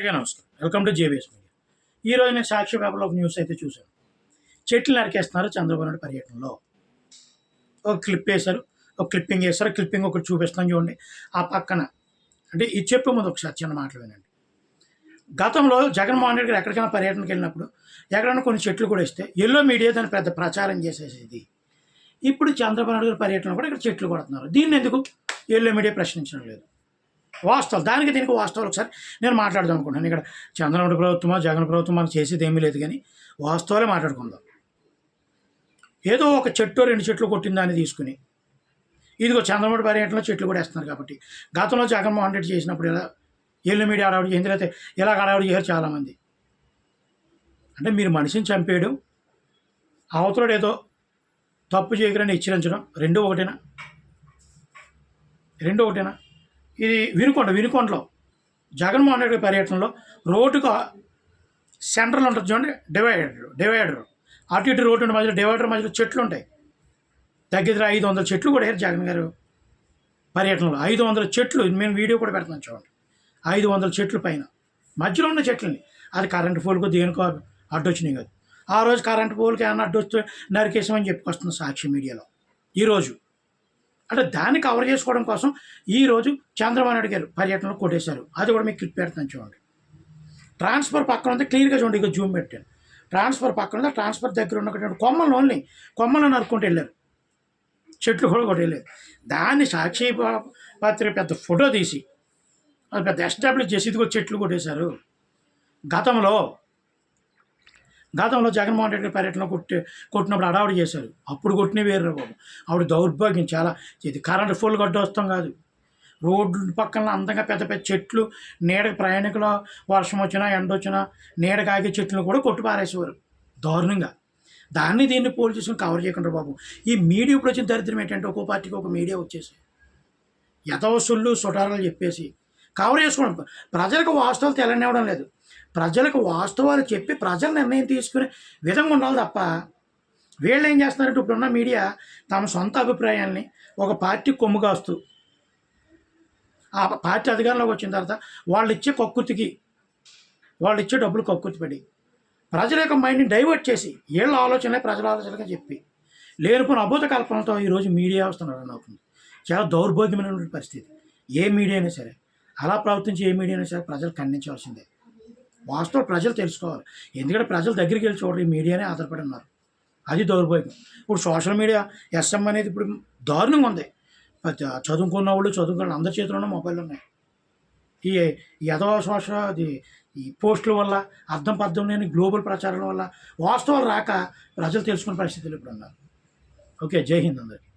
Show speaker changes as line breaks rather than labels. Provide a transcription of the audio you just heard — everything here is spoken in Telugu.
అందరికీ నమస్కారం. వెల్కమ్ టు జేబీఎస్ మీడియా ఈరోజు నేను సాక్షి పేపర్లో ఒక న్యూస్ అయితే చూశాను. చెట్లు నరికేస్తున్నారు చంద్రబాబు నాయుడు పర్యటనలో. ఒక క్లిప్ వేశారు ఒక క్లిప్పింగ్ వేశారు క్లిప్పింగ్ ఒకటి చూపిస్తాను చూడండి. ఆ పక్కన అంటే ఇది చెప్పే ముందు ఒకసారి చిన్న మాటలు వినండి. గతంలో జగన్మోహన్ రెడ్డి గారు ఎక్కడికైనా పర్యటనకి వెళ్ళినప్పుడు ఎక్కడైనా కొన్ని చెట్లు కూడా ఇస్తే ఎల్లో మీడియా దాన్ని పెద్ద ప్రచారం చేసేసేది. ఇప్పుడు చంద్రబాబు నాయుడు గారి పర్యటన కూడా ఇక్కడ చెట్లు కొడుతున్నారు. దీన్ని ఎందుకు? ఎల్లో మీడియా ప్రశ్నించడం లేదు. వాస్తవాలు. దానికి దీనికి వాస్తవాలు ఒకసారి నేను మాట్లాడదాం అనుకుంటాను ఇక్కడ చంద్రబాబు ప్రభుత్వమా జగన్ ప్రభుత్వం మనకు చేసేది ఏమీ లేదు కానీ వాస్తవాలే మాట్లాడుకుందాం. ఏదో ఒక చెట్టు రెండు చెట్లు కొట్టిన దాన్ని తీసుకుని ఇదిగో చంద్రబాబు పర్యటనలో చెట్లు కూడా వేస్తున్నారు కాబట్టి గతంలో జగన్మోహన్ రెడ్డి చేసినప్పుడు ఇలా ఎల్లు మీడియా అడవుడు చేసింది లేకపోతే ఇలా ఆడవాడు చేయరు చాలామంది. అంటే మీరు మనిషిని చంపేయడం అవతలడు ఏదో తప్పు చేయకరని హెచ్చరించడం రెండు ఒకటేనా? రెండు ఒకటేనా? ఇది వినుకొండ వినుకొండలో జగన్మోహన్ రెడ్డి పర్యటనలో రోడ్డుకు సెంట్రల్ ఉంటుంది చూడండి డివైడర్ డివైడర్. అటు ఇటు రోడ్డు మధ్యలో డివైడర్ మధ్యలో చెట్లు ఉంటాయి. దగ్గర ఐదు వందల చెట్లు కూడా వేరు జగన్ గారు పర్యటనలో. ఐదు వందల చెట్లు మేము వీడియో కూడా పెడుతున్నాం చూడండి. ఐదు వందల చెట్లు పైన. మధ్యలో ఉన్న చెట్లని. అది కరెంటు పోల్కో దేనికో అడ్డొచ్చినాయి కాదు. ఆ రోజు కరెంటు పోల్కి ఏమన్నా అడ్డొస్తే నరికేసామని చెప్పుకొస్తుంది సాక్షి మీడియాలో. ఈరోజు అంటే దాన్ని కవర్ చేసుకోవడం కోసం ఈరోజు చంద్రబాబు నాయుడు గారు పర్యటనలో కొట్టేశారు. అది కూడా మీకు క్లిప్ పెడతాను చూడండి. ట్రాన్స్ఫర్ పక్కన ఉంది క్లియర్గా చూడండి ఇక జూమ్ పెట్టాను. ట్రాన్స్ఫర్ పక్కన ఉంది? ట్రాన్స్ఫర్ దగ్గర ఉన్నటువంటి కొమ్మలు ఓన్లీ కొమ్మలను నరుక్కుంటూ వెళ్ళారు. చెట్లు కూడా కొట్టేయలేదు దాన్ని సాక్షి ప- పెద్ద ఫోటో తీసి అది పెద్ద ఎస్టాబ్లిష్ చేసి ఇదిగో చెట్లు కొట్టేశారు. గతంలో గతంలో జగన్మోహన్ రెడ్డి పర్యటన కొట్టి కొట్టినప్పుడు అడావుడు చేశారు. అప్పుడు కొట్టిన వేరు బాబు. ఆవిడ దౌర్భాగ్యం చాలా. ఇది కరెంట్ ఫుల్ గడ్డ వస్తాం కాదు. రోడ్లు పక్కన అందంగా పెద్ద పెద్ద చెట్లు నీడకి ప్రయాణికులు వర్షం వచ్చినా ఎండ వచ్చినా నీడ కాగే చెట్లు కూడా కొట్టి పారేసేవారు. దారుణంగా. దాన్ని దీన్ని పోల్ చేసుకుని కవర్ చేయకుండా బాబు. ఈ మీడియా ఇప్పుడు వచ్చిన దరిద్రం ఏంటంటే ఒక్కో పార్టీకి ఒక మీడియా వచ్చేసి యథవసుళ్ళు సుటారాలు చెప్పేసి కవర్ చేసుకోవడం. ప్రజలకు వాస్తవాలు తెలనివ్వడం లేదు. ప్రజలకు వాస్తవాలు చెప్పి ప్రజలు నిర్ణయం తీసుకునే విధంగా ఉండాలి తప్ప వీళ్ళు ఏం చేస్తున్నారంటే ఇప్పుడున్న మీడియా తమ సొంత అభిప్రాయాల్ని ఒక పార్టీ కొమ్ము కాస్తూ ఆ పార్టీ అధికారంలోకి వచ్చిన తర్వాత వాళ్ళు ఇచ్చే కక్కుర్తికి వాళ్ళు ఇచ్చే డబ్బులు కక్కుర్తి పడి ప్రజల యొక్క మైండ్ని డైవర్ట్ చేసి వీళ్ళ ఆలోచనలే ప్రజల ఆలోచనలుగా చెప్పి లేనిపోయిన అభూత కల్పనలతో ఈరోజు మీడియా వస్తున్నారు అవుతుంది. చాలా దౌర్భాగ్యమైనటువంటి పరిస్థితి. ఏ మీడియా అయినా సరే అలా ప్రవర్తించి ఏ మీడియా అయినా సరే ప్రజలు ఖండించవలసిందే. వాస్తవం ప్రజలు తెలుసుకోవాలి. ఎందుకంటే ప్రజల దగ్గరికి వెళ్ళి చూడరు ఈ మీడియానే ఆధారపడి ఉన్నారు అది దౌర్భాగ్యం. ఇప్పుడు సోషల్ మీడియా ఎస్ఎం అనేది ఇప్పుడు దారుణంగా ఉంది. చదువుకున్న వాళ్ళు చదువుకున్న అందరి చేతిలోనే మొబైల్ ఉన్నాయి. ఈ యథవ సోషల్ అది ఈ పోస్టుల వల్ల అర్థం పర్థం లేని గ్లోబల్ ప్రచారాల వల్ల వాస్తవాలు రాక ప్రజలు తెలుసుకునే పరిస్థితులు ఇప్పుడు ఉన్నారు ఓకే జై హింద్ అందరికి.